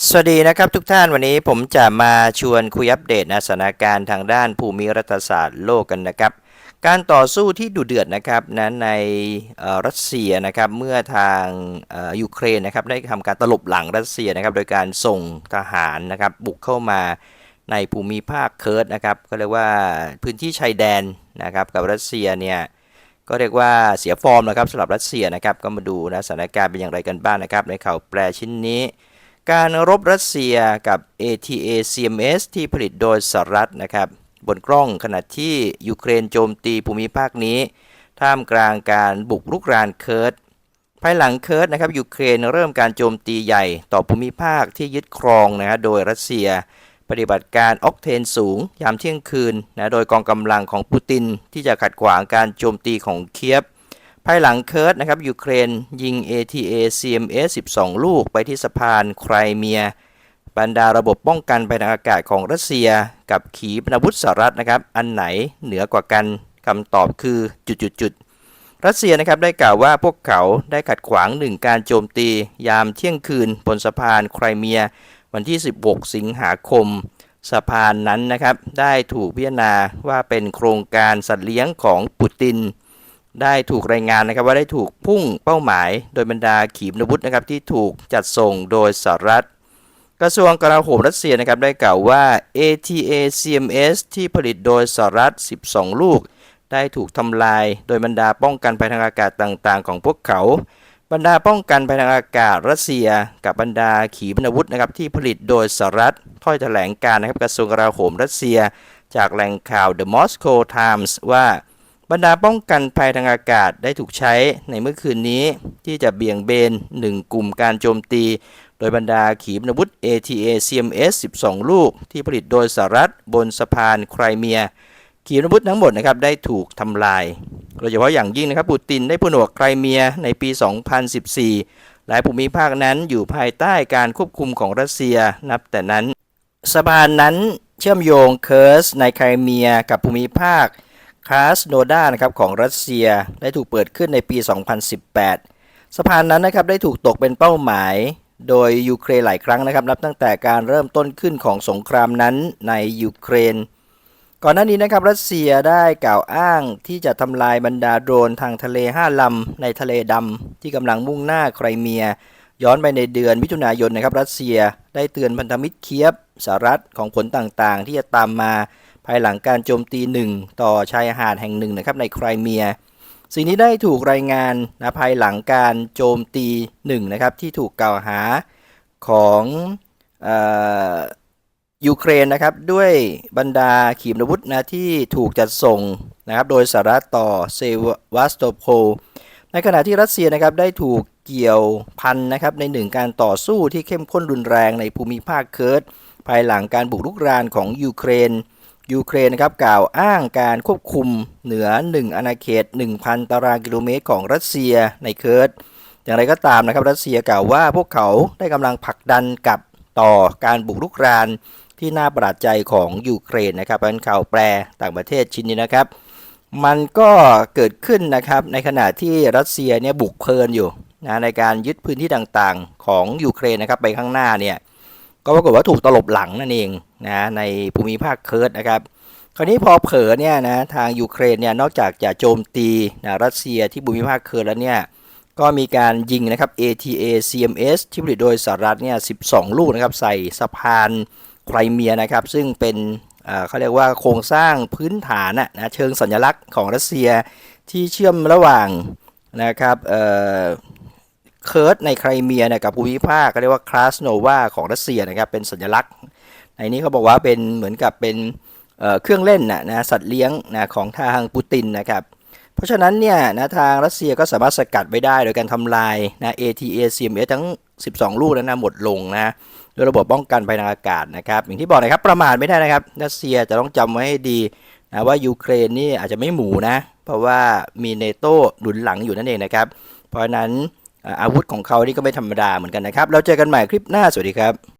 สวัสดีนะครับทุกท่านวันนี้ผมจะมาชวนคุยอัปเดตนะสถานการณ์ทางด้านภูมิรัฐศาสตร์โลกกันนะครับ การต่อสู้ที่ดุเดือดนะครับนะในเอ่อรัสเซียนะครับเมื่อทางยูเครนนะครับได้ทำการตลบหลังรัสเซียนะครับโดยการส่งทหารนะครับบุกเข้ามาในภูมิภาคเคิร์ดนะครับก็เรียกว่าพื้นที่ชายแดนนะครับกับรัสเซียเนี่ยก็เรียกว่าเสียฟอร์มนะครับสำหรับรัสเซียนะครับก็มาดูนะสถานการณ์เป็นอย่างไรกันบ้างนะครับในข่าวแปลชิ้นนี้ การรบรัสเซียกับ ATA CMS ที่ผลิตโดยสหรัฐนะครับ บนกล้องขณะที่ยูเครนโจมตีภูมิภาคนี้ ท่ามกลางการบุกรุกรานเคิร์ดภายหลังเคิร์ดนะครับยูเครนเริ่มการโจมตีใหญ่ต่อภูมิภาคที่ยึดครองนะฮะโดยรัสเซีย ปฏิบัติการออกเทนสูง ยามเที่ยงคืนนะโดยกองกำลังของปูตินที่จะขัดขวางการโจมตีของเคียฟ ภายหลังเคิร์ดนะครับยูเครนยิง ATA CMS 12 ลูกไปที่สะพานไครเมีย บรรดาระบบป้องกันภัยทางอากาศของรัสเซีย กับขีปนาวุธสหรัฐนะครับ อันไหนเหนือกว่ากันคำตอบคือจุดๆรัสเซียนะครับได้กล่าวว่าพวกเขาได้ขัดขวางหนึ่งการโจมตียามเที่ยงคืนบนสะพานไครเมีย วันที่ 16 สิงหาคม สะพานนั้นนะครับได้ถูกพิจารณาว่าเป็นโครงการสัตว์เลี้ยงของปูติน ได้ถูกรายงานนะครับว่าได้ถูกพุ่งเป้าหมาย โดยบรรดาขีปนาวุธนะครับที่ถูกจัดส่งโดยสหรัฐ กระทรวงกลาโหมรัสเซียนะครับได้กล่าวว่า ATA CMS ที่ผลิตโดยสหรัฐ 12 ลูก ได้ถูกทำลาย โดยบรรดาป้องกันภัยทางอากาศต่างๆ ของพวกเขา บรรดาป้องกันภัยทางอากาศรัสเซีย กับบรรดาขีปนาวุธนะครับที่ผลิตโดยสหรัฐถ้อยแถลงการนะครับกระทรวงกลาโหมรัสเซีย จากแหล่งข่าว The Moscow Times ว่า บรรดาป้องกันภัยทางอากาศได้ถูกใช้ในเมื่อคืนนี้ที่จะเบี่ยงเบนหนึ่งกลุ่มการโจมตี โดยบรรดาขีปนาวุธ ATA CMS 12 ลูก ที่ผลิตโดยสหรัฐบนสะพานไครเมีย ขีปนาวุธทั้งหมดนะครับได้ถูกทำลาย โดยเฉพาะอย่างยิ่งนะครับปูตินได้ผนวกไครเมียในปี 2014 หลายภูมิภาคนั้นอยู่ภายใต้การควบคุมของรัสเซียนับแต่นั้นสะพานนั้นเชื่อมโยงเคิร์สในไครเมียกับภูมิภาค คาสโนดานะครับของรัสเซียได้ถูกเปิดขึ้นในปี 2018 สะพานนั้นนะครับได้ถูกตกเป็นเป้าหมาย โดยยูเครนหลายครั้งนะครับนับตั้งแต่การเริ่มต้นขึ้นของสงครามนั้นในยูเครน ก่อนหน้านี้นะครับรัสเซียได้กล่าวอ้างที่จะทำลายบรรดาโดรนทางทะเล 5 ลำในทะเลดำที่กำลังมุ่งหน้าไครเมีย ย้อนไปในเดือนมิถุนายนนะครับรัสเซียได้เตือนพันธมิตรเคียบสหรัฐของผลต่างๆ ที่จะตามมา ภายหลังการโจมตีหนึ่งต่อชายหาดแห่งหนึ่งนะครับในไครเมีย สิ่งนี้ได้ถูกรายงานนะภายหลังการโจมตีหนึ่งนะครับที่ถูกกล่าวหาของออยูเครนนะครับด้วยบรรดาขีปนาวุธนะที่ถูกจัดส่งนะครับโดยสหรัฐต่อเซวาสโตโพลในขณะที่รัสเซียนะครับได้ถูกเกี่ยวพันนะครับในหนึ่งการต่อสู้ที่เข้มข้นรุนแรงในภูมิภาคเคิร์ดภายหลังการบุกรุกรานของยูเครน ยูเครนนะครับกล่าวอ้างการควบคุมเหนือ 1 อาณาเขต 1,000 ตารางกิโลเมตรของรัสเซียในเคิร์ดอย่างไรก็ตามนะครับรัสเซียกล่าวว่าพวกเขาได้กำลังผลักดันกับต่อการบุกรุกรานที่น่าประหลาดใจของยูเครนนะครับเป็นข่าวแปลต่างประเทศชิ้นนี้นะครับ มันก็เกิดขึ้นนะครับในขณะที่รัสเซียเนี่ยบุกเพลินอยู่นะในการยึดพื้นที่ต่างๆ ของยูเครนนะครับไปข้างหน้าเนี่ย ก็ปรากฏว่าถูกตลบหลังนั่นเองนะในภูมิภาคเคิร์ดนะครับ คราวนี้พอเผลอเนี่ยนะทางยูเครนเนี่ยนอกจากจะโจมตีนะรัสเซียที่ภูมิภาคเคิร์ดแล้วเนี่ยก็มีการยิงนะครับ ATA CMS ที่ผลิตโดยสหรัฐเนี่ย 12 ลูกนะครับใส่สะพานไครเมียนะครับ ซึ่งเป็นเขาเรียกว่าโครงสร้างพื้นฐานนะเชิงสัญลักษณ์ของรัสเซียที่เชื่อมระหว่างนะครับ เคิร์ดในไครเมียเนยกับภูมิภาคก็เรียกว่าคลาสโนวาของรัสเซียนะครับเป็นสัญลักษณ์ในนี้เขาบอกว่าเป็นเหมือนกับเป็นเเครื่องเล่นนะนะสัตว์เลี้ยงนะของทางปูตินนะครับเพราะฉะนั้นเนี่ยนะทางรัสเซียก็สามารถสกัดไว้ได้โดยการทำลายนะ ATA CMS ทั้ง 12 ลูกนั้นนะหมดลงนะด้วยระบบป้องกันภัยทางอากาศนะครับอย่างที่บอกนะครับประมาทไม่ได้นะครับรัสเซียจะต้องจำไว้ให้ดีนะว่ายูเครนนี่อาจจะไม่หมูนะ เพราะว่ามีเนโต้หนุนหลังอยู่นั่นเองนะครับ เพราะฉะนั้น อาวุธของเขานี่ก็ไม่ธรรมดาเหมือนกันนะครับแล้วเจอกันใหม่คลิปหน้าสวัสดีครับ